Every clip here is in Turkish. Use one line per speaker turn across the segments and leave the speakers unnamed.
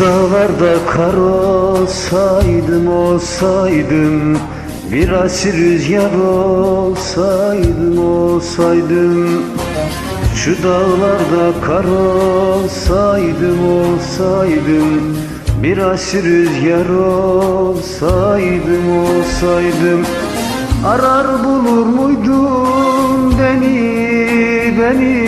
Dağlarda kar olsaydım olsaydım Bir asil rüzgar olsaydım olsaydım. Şu dağlarda kar olsaydım olsaydım Bir asil rüzgar olsaydım olsaydım. Arar bulur muydum beni beni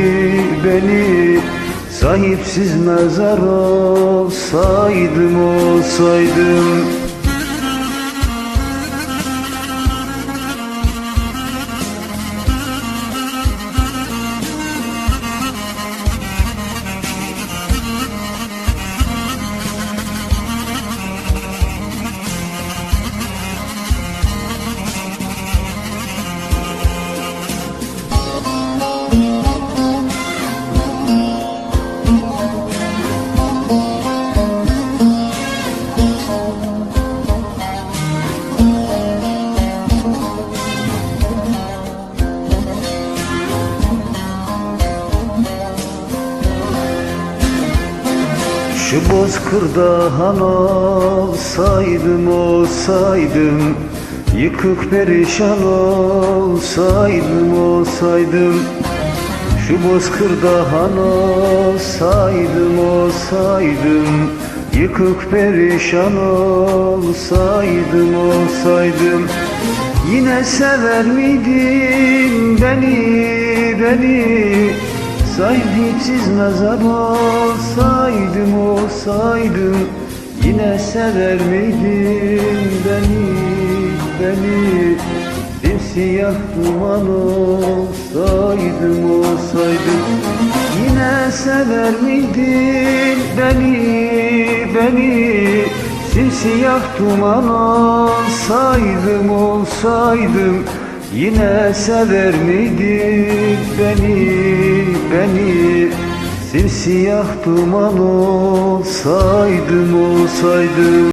beni Sahipsiz mezar olsaydım olsaydım Şu bozkırda han olsaydım olsaydım Yıkık perişan olsaydım olsaydım. Şu bozkırda han olsaydım olsaydım Yıkık perişan olsaydım olsaydım. Yine sever miydin beni beni Sahipsiz mezar olsaydım olsaydım Yine sever miydin beni beni? Simsiyah duman olsaydım olsaydım Yine sever miydin beni beni? Simsiyah duman olsaydım olsaydım Yine sever miydin beni beni Simsiyah duman olsaydım olsaydım